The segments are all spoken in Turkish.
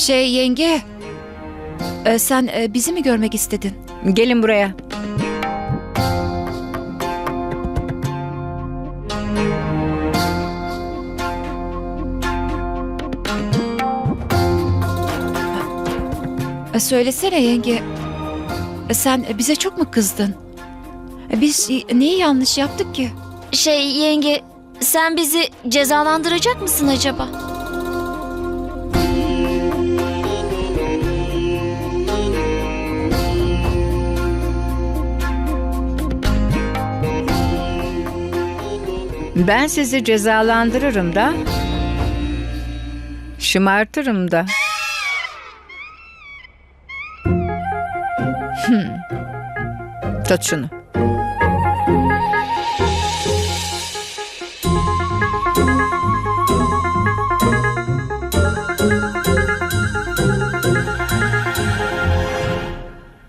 Şey yenge, e, sen e, bizi mi görmek istedin? Gelin buraya. E, söylesene yenge, e, sen e, bize çok mu kızdın? E, biz e, neyi yanlış yaptık ki? Şey yenge, sen bizi cezalandıracak mısın acaba? Ben sizi cezalandırırım da. Şımartırım da. Hmm. Tut şunu.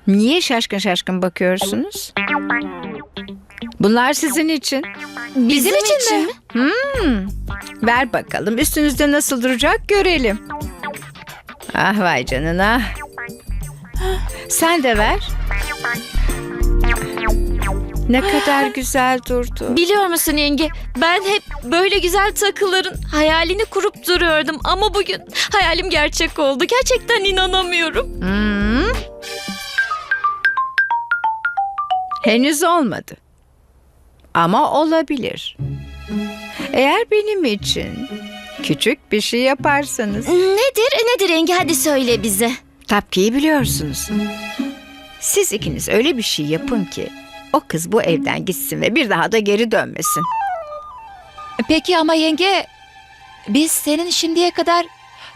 Niye şaşkın şaşkın bakıyorsunuz? Bunlar sizin için. Bizim, için, mi? Hmm. Ver bakalım üstünüzde nasıl duracak görelim. Ah vay canına. Sen de ver. Ne kadar güzel durdu. Biliyor musun yenge, ben hep böyle güzel takıların hayalini kurup duruyordum ama bugün hayalim gerçek oldu. Gerçekten inanamıyorum. Hmm. Henüz olmadı. Ama olabilir. Eğer benim için küçük bir şey yaparsanız. Nedir? Nedir yenge? Hadi söyle bize. Tapkiyi biliyorsunuz. Siz ikiniz öyle bir şey yapın ki o kız bu evden gitsin ve bir daha da geri dönmesin. Peki ama yenge, biz senin şimdiye kadar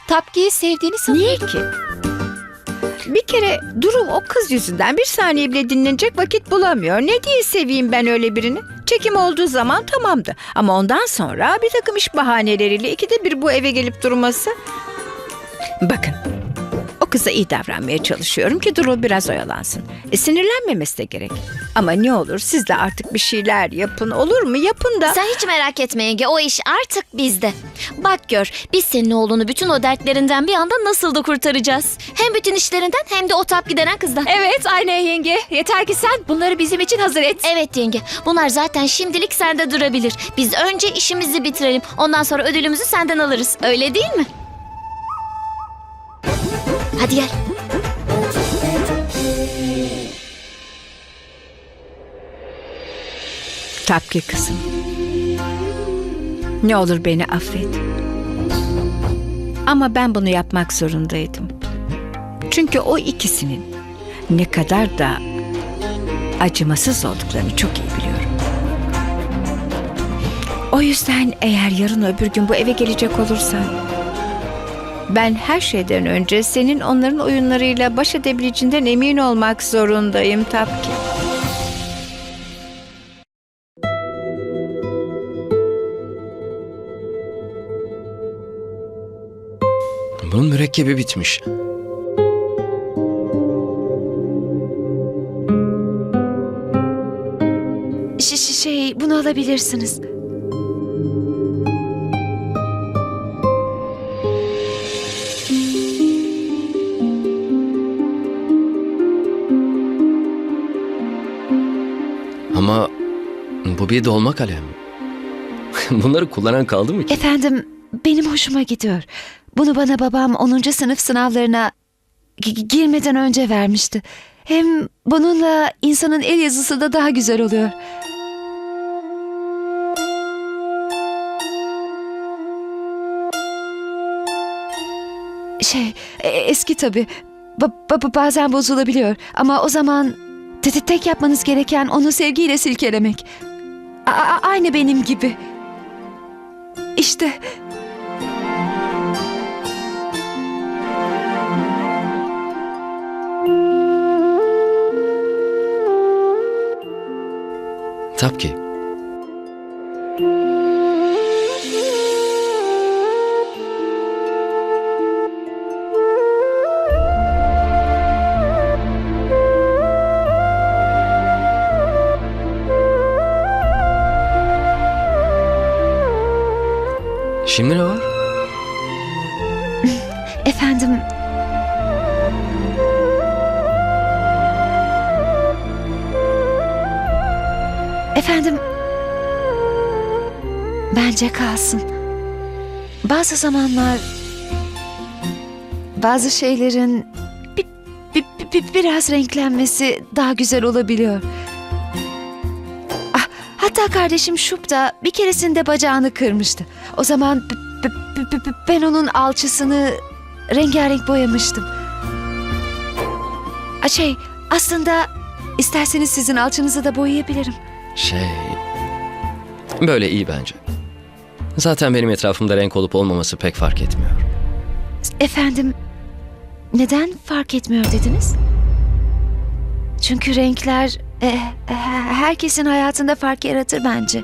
Tapki'yi sevdiğini sanıyorduk. Niye ki? Bir kere durum o kız yüzünden bir saniye bile dinlenecek vakit bulamıyor. Ne diye seveyim ben öyle birini? Çekim olduğu zaman tamamdı. Ama ondan sonra bir takım iş bahaneleriyle ikide bir bu eve gelip durması... Bakın, o kıza iyi davranmaya çalışıyorum ki Duru biraz oyalansın. E, sinirlenmemesi de gerek. Ama ne olur siz de artık bir şeyler yapın olur mu? Yapın da... Sen hiç merak etme yenge, o iş artık bizde. Bak gör, biz senin oğlunu bütün o dertlerinden bir anda nasıl da kurtaracağız. Hem bütün işlerinden hem de o tap gidenen kızdan. Evet aynen yenge. Yeter ki sen bunları bizim için hazır et. Evet yenge, bunlar zaten şimdilik sende durabilir. Biz önce işimizi bitirelim, ondan sonra ödülümüzü senden alırız. Öyle değil mi? Hadi gel. Tapki kızım. Ne olur beni affet. Ama ben bunu yapmak zorundaydım. Çünkü o ikisinin ne kadar da acımasız olduklarını çok iyi biliyorum. O yüzden eğer yarın öbür gün bu eve gelecek olursan ben her şeyden önce senin onların oyunlarıyla baş edebileceğinden emin olmak zorundayım Tapki. Bunun mürekkebi bitmiş. Ş- şey bunu alabilirsiniz. Bu bir dolma kalem. Bunları kullanan kaldı mı ki? Efendim, benim hoşuma gidiyor. Bunu bana babam 10. sınıf sınavlarına gi- girmeden önce vermişti. Hem bununla insanın el yazısı da daha güzel oluyor. Şey, e- eski tabii. Ba- ba- bazen bozulabiliyor ama o zaman te- te- tek yapmanız gereken onu sevgiyle silkelemek. A- aynı benim gibi. İşte Tabii ki. Şimdi ne var? Efendim... Efendim... Bence kalsın. Bazı zamanlar... Bazı şeylerin... Bir, bir, bir, biraz renklenmesi daha güzel olabiliyor. Hatta kardeşim Şup da bir keresinde bacağını kırmıştı. O zaman ben onun alçısını rengarenk boyamıştım. Ah, Şey, aslında isterseniz sizin alçınızı da boyayabilirim. Şey... Böyle iyi bence. Zaten benim etrafımda renk olup olmaması pek fark etmiyor. Efendim, neden fark etmiyor dediniz? Çünkü renkler e, e, herkesin hayatında fark yaratır bence.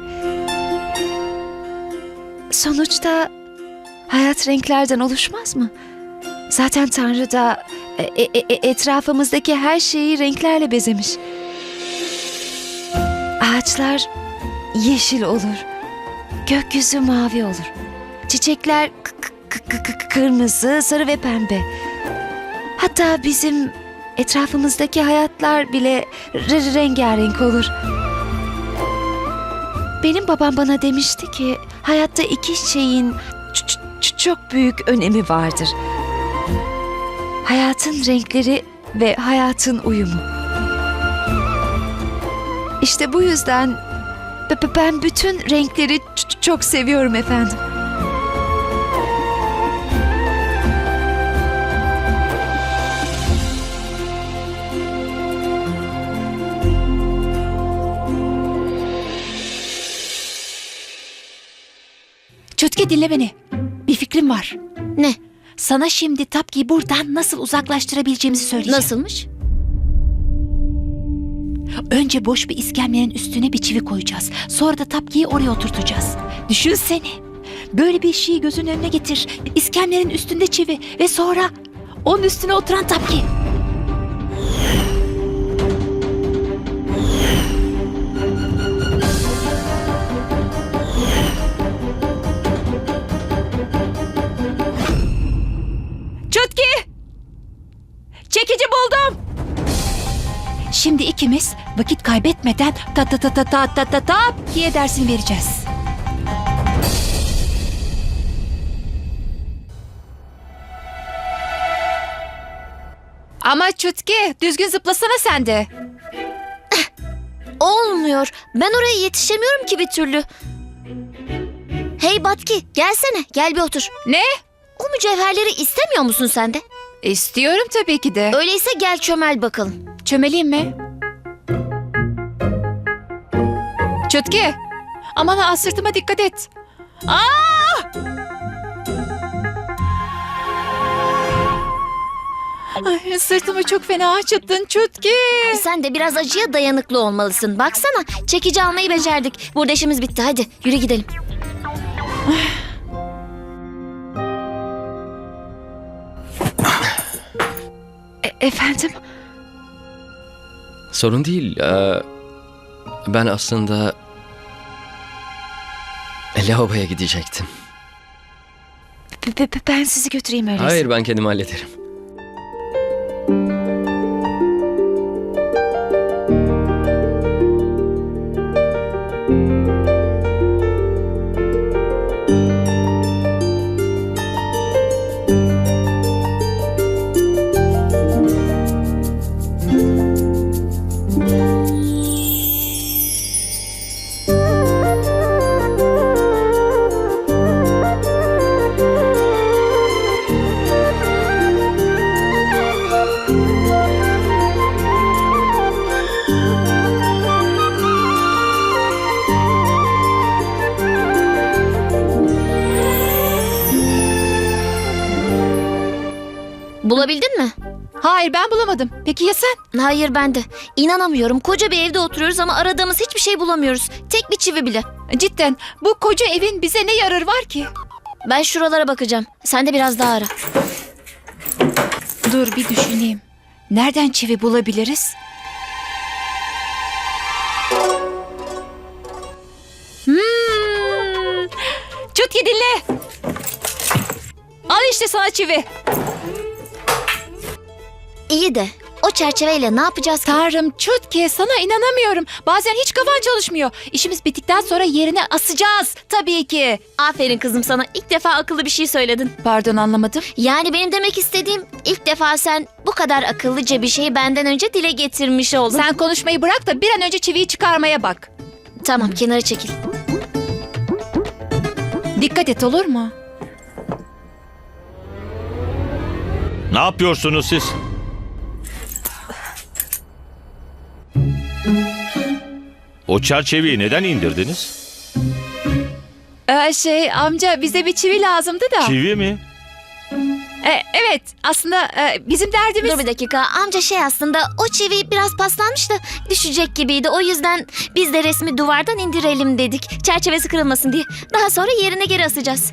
Sonuçta hayat renklerden oluşmaz mı? Zaten Tanrı da e, etrafımızdaki her şeyi renklerle bezemiş. Ağaçlar yeşil olur. Gökyüzü mavi olur. Çiçekler kırmızı, sarı ve pembe. Hatta bizim etrafımızdaki hayatlar bile rengarenk olur. Benim babam bana demişti ki hayatta iki şeyin çok büyük önemi vardır. Hayatın renkleri ve hayatın uyumu. İşte bu yüzden ben bütün renkleri çok seviyorum efendim. Çötke dinle beni. Bir fikrim var. Ne? Sana şimdi Tapki'yi buradan nasıl uzaklaştırabileceğimizi söyleyeceğim. Nasılmış? Önce boş bir iskemlenin üstüne bir çivi koyacağız. Sonra da Tapki'yi oraya oturtacağız. Düşünsene. Böyle bir şeyi gözün önüne getir. İskemlenin üstünde çivi ve sonra onun üstüne oturan Tapki. Şimdi ikimiz vakit kaybetmeden ta ta ta ta ta ta ta ta diye dersini vereceğiz. Ama Çutki düzgün zıplasana sen de. Olmuyor. Ben oraya yetişemiyorum ki bir türlü. Hey Batki gelsene gel bir otur. Ne? O mücevherleri istemiyor musun sen de? İstiyorum tabii ki de. Öyleyse gel çömel bakalım. Çömeleyim mi? Çutki. Aman ha sırtıma dikkat et. Aa! Ay, sırtımı çok fena acıttın Çutki. Sen de biraz acıya dayanıklı olmalısın. Baksana çekici almayı becerdik. Burada işimiz bitti hadi yürü gidelim. Efendim, Sorun değil. Ee, ben aslında... Lavaboya gidecektim. b- b- ben sizi götüreyim öyleyse. Hayır ben kendim hallederim. Bulamadım. Peki ya sen? Hayır ben de. İnanamıyorum. Koca bir evde oturuyoruz ama aradığımız hiçbir şey bulamıyoruz. Tek bir çivi bile. Cidden bu koca evin bize ne yararı var ki? Ben şuralara bakacağım. Sen de biraz daha ara. Dur bir düşüneyim. Nereden çivi bulabiliriz? Hmm. Çutki dinle. Al işte sana çivi. İyi de o çerçeveyle ne yapacağız ki? Tanrım Çutki sana inanamıyorum. Bazen hiç kafan çalışmıyor. İşimiz bittikten sonra yerine asacağız. Tabii ki. Aferin kızım sana. İlk defa akıllı bir şey söyledin. Pardon anlamadım. Yani benim demek istediğim ilk defa sen bu kadar akıllıca bir şeyi benden önce dile getirmiş oldun. Sen konuşmayı bırak da bir an önce çiviyi çıkarmaya bak. Tamam kenara çekil. Dikkat et olur mu? Ne yapıyorsunuz siz? O çerçeveyi neden indirdiniz? Ee, şey amca bize bir çivi lazımdı da. Çivi mi? Ee, evet aslında e, bizim derdimiz... Dur bir dakika. Amca şey aslında o çivi biraz paslanmış da düşecek gibiydi. O yüzden biz de resmi duvardan indirelim dedik. Çerçevesi kırılmasın diye. Daha sonra yerine geri asacağız.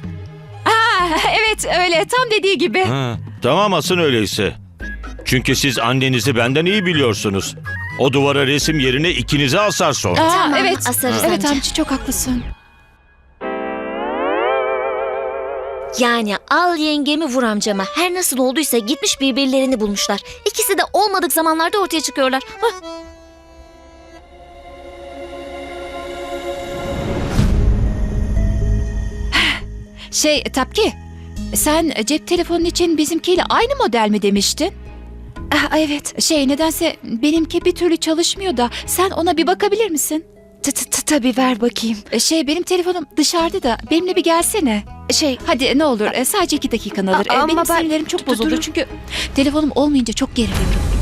Ha, evet öyle tam dediği gibi. Ha, tamam asın öyleyse. Çünkü siz annenizi benden iyi biliyorsunuz. O duvara resim yerine ikinizi asar sonra. Aa, Tamam, evet. asarız evet amca. amca çok haklısın. Yani al yengemi vur amcama. Her nasıl olduysa gitmiş birbirlerini bulmuşlar. İkisi de olmadık zamanlarda ortaya çıkıyorlar. Hah. Şey Tapki sen cep telefonun için bizimkiyle aynı model mi demiştin? Ah, evet şey nedense benimki bir türlü çalışmıyor da sen ona bir bakabilir misin? T- t- t- Tabii ver bakayım. E, Şey benim telefonum dışarıda da benimle bir gelsene. Şey Hadi ne olur e, sadece iki dakikan alır. E, ama benim ben- sinirlerim çok Dur- bozuldu çünkü telefonum olmayınca çok geriliyorum.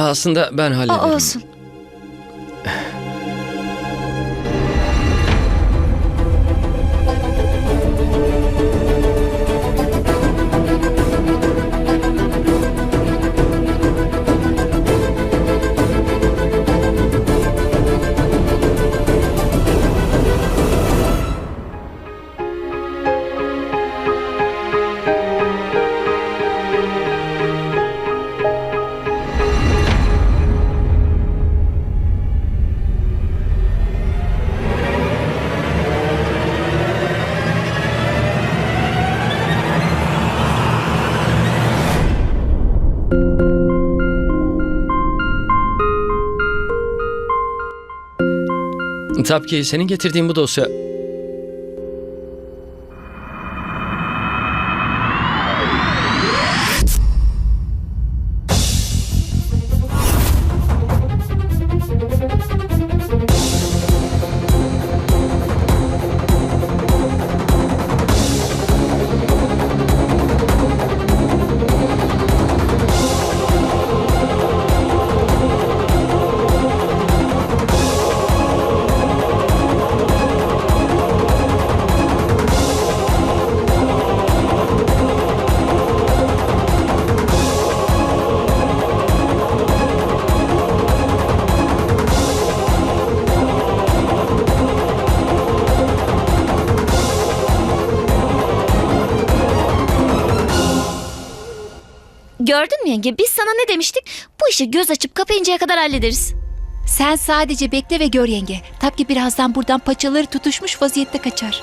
Aslında ben O hallederim. olsun. Tabii ki senin getirdiğin bu dosya... Gördün mü yenge? Biz sana ne demiştik? Bu işi göz açıp kapayıncaya kadar hallederiz. Sen sadece bekle ve gör yenge. Tapki birazdan buradan paçaları tutuşmuş vaziyette kaçar.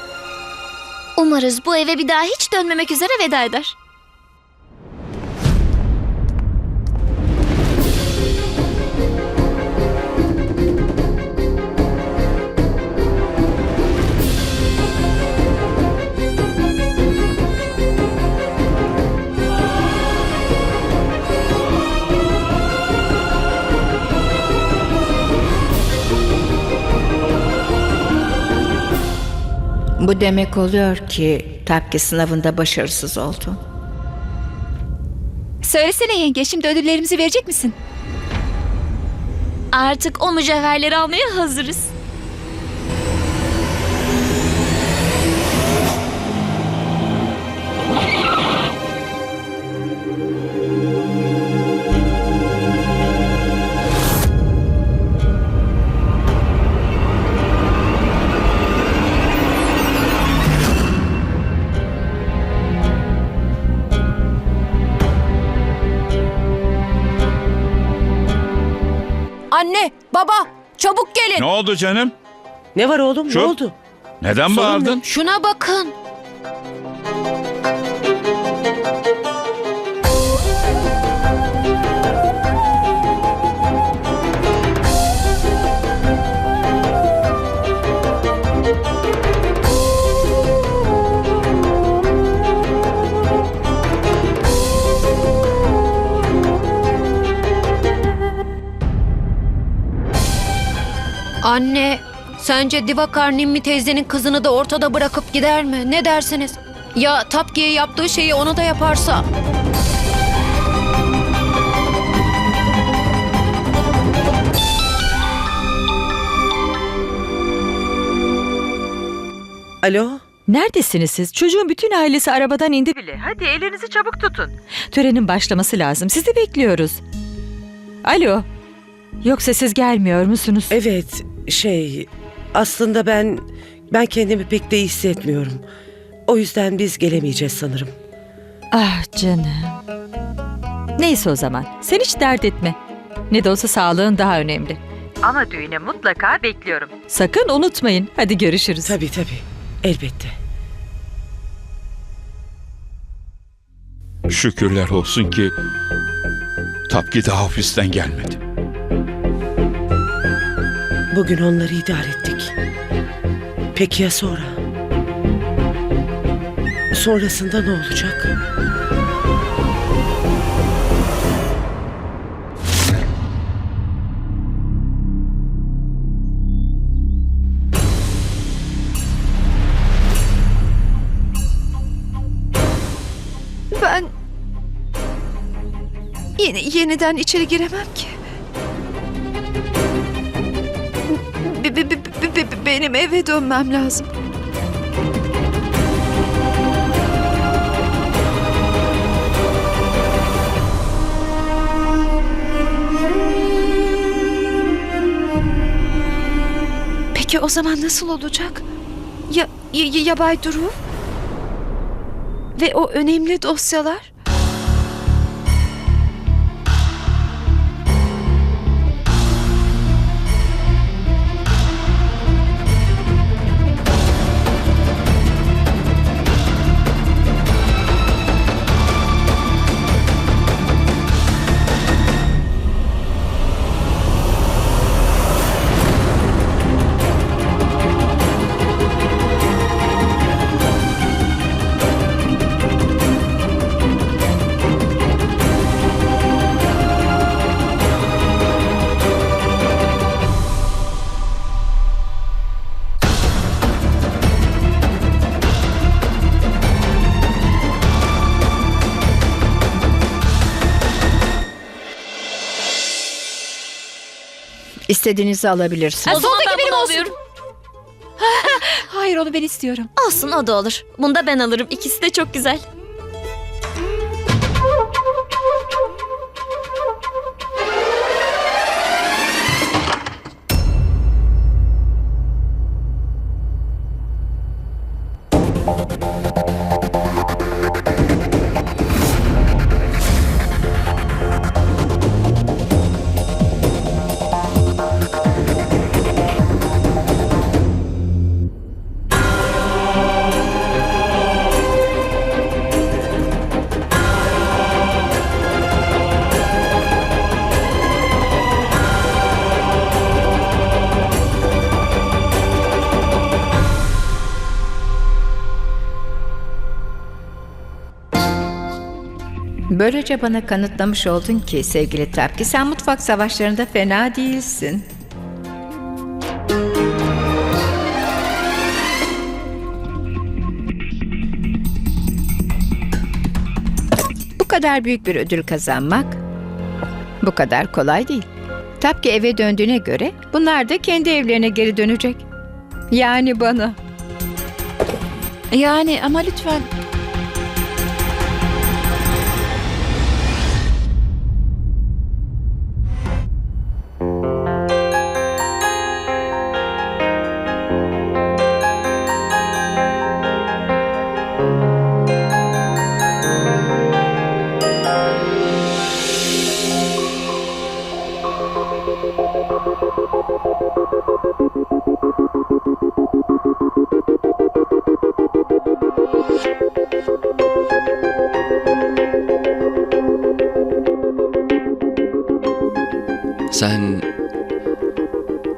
Umarız bu eve bir daha hiç dönmemek üzere veda eder. Bu demek oluyor ki Tapki sınavında başarısız oldu. Söylesene yenge şimdi ödüllerimizi verecek misin? Artık o mücevherleri almaya hazırız. Çabuk gelin. Ne oldu canım? Ne var oğlum? Şu- Ne oldu? Neden Sorun bağırdın? Şuna bakın. Anne, sence Divakar Nimmi teyzenin kızını da ortada bırakıp gider mi? Ne dersiniz? Ya Tapki'ye yaptığı şeyi ona da yaparsa? Alo? Neredesiniz siz? Çocuğun bütün ailesi arabadan indi bile. Hadi ellerinizi çabuk tutun. Törenin başlaması lazım. Sizi bekliyoruz. Alo. Yoksa siz gelmiyor musunuz? Evet, şey... Aslında ben... Ben kendimi pek de iyi hissetmiyorum. O yüzden biz gelemeyeceğiz sanırım. Ah canım. Neyse o zaman. Sen hiç dert etme. Ne de olsa sağlığın daha önemli. Ama düğüne mutlaka bekliyorum. Sakın unutmayın. Hadi görüşürüz. Tabii tabii. Elbette. Şükürler olsun ki Tapki daha ofisten gelmedi. Bugün onları idare ettik. Peki ya sonra? Sonrasında ne olacak? Ben yeni yeniden içeri giremem ki. Benim eve dönmem lazım. Peki o zaman nasıl olacak? Ya, ya, ya Bay Duru? Ve o önemli dosyalar? İstediğinizi alabilirsiniz. O zaman soldaki ben benim bunu olsun. alıyorum. Hayır onu ben istiyorum. Olsun o da olur. Bunda ben alırım. İkisi de çok güzel. Böylece bana kanıtlamış oldun ki sevgili Trapki sen mutfak savaşlarında fena değilsin. Bu kadar büyük bir ödül kazanmak bu kadar kolay değil. Tapki eve döndüğüne göre bunlar da kendi evlerine geri dönecek. Yani bana. Yani ama lütfen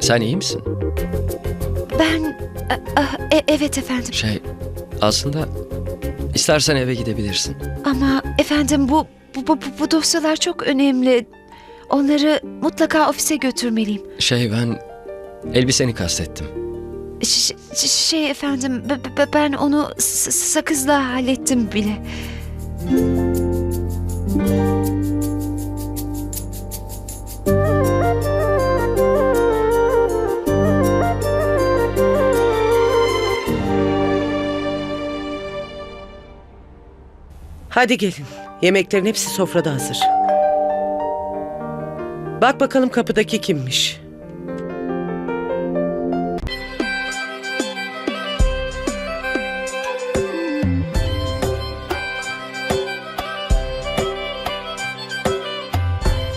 Sen iyi misin? Ben... Ah, ah, e- evet efendim. Şey... Aslında... istersen eve gidebilirsin. Ama efendim bu, bu, bu, bu dosyalar çok önemli. Onları mutlaka ofise götürmeliyim. Şey ben... Elbiseni kastettim. Ş- ş- şey efendim b- b- ben onu s- sakızla hallettim bile. Hadi gelin. Yemeklerin hepsi sofrada hazır. Bak bakalım kapıdaki kimmiş?